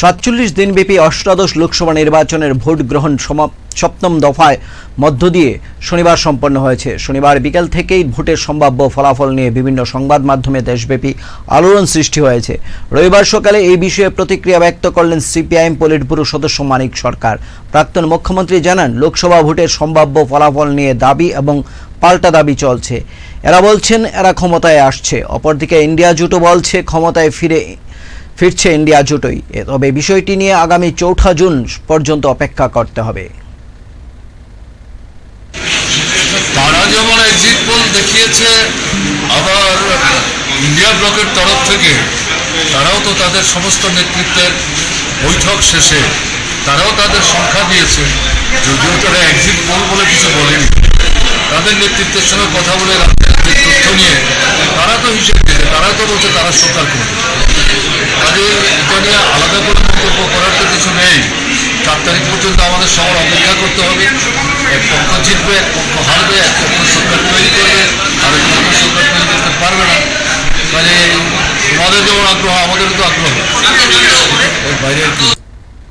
সাতচল্লিশ দিনব্যাপী অষ্টাদশ লোকসভা নির্বাচনের ভোট গ্রহণ সপ্তম দফায় মধ্য দিয়ে শনিবার সম্পন্ন হয়েছে। শনিবার বিকেল থেকেই ভোটের সম্ভাব্য ফলাফল নিয়ে বিভিন্ন সংবাদ মাধ্যমে দেশব্যাপী আলোড়ন সৃষ্টি হয়েছে। রবিবার সকালে এই বিষয়ে প্রতিক্রিয়া ব্যক্ত করলেন সিপিআইএম পলিট সদস্য মানিক সরকার। প্রাক্তন মুখ্যমন্ত্রী জানান, লোকসভা ভোটের সম্ভাব্য ফলাফল নিয়ে দাবি এবং পাল্টা দাবি চলছে। এরা বলছেন, এরা ক্ষমতায় আসছে। অপরদিকে ইন্ডিয়া জুটো বলছে, ক্ষমতায় ফিরে ফিরছে ইন্ডিয়া জোটই। তবে বিষয়টি নিয়ে আগামী চৌঠা জুন পর্যন্ত অপেক্ষা করতে হবে। তারা যেমন এক্সিট পোল দেখিয়েছে, আবার ইন্ডিয়া ব্লকের তরফ থেকে তারাও তো তাদের সমস্ত নেতৃত্বের বৈঠক শেষে তারাও তাদের সংখ্যা দিয়েছে। যদিও তারা এক্সিট পোল বলে কিছু বলেনি। তাদের নেতৃত্বের সঙ্গে কথা বলে তথ্য নিয়ে তারা তো হিসেব তারা তো বলছে তারা সরকার করবে। তারিখ পর্যন্ত আমাদের সবার অপেক্ষা করতে হবে। এক পক্ষ জিতবে, এক পক্ষ হারবে, এক পক্ষ সরকার তৈরি করবে, আর এক পক্ষ সরকার তৈরি করতে পারবে না। মানে তোমাদের যেমন আগ্রহ, আমাদেরও তো আগ্রহ। বাইরে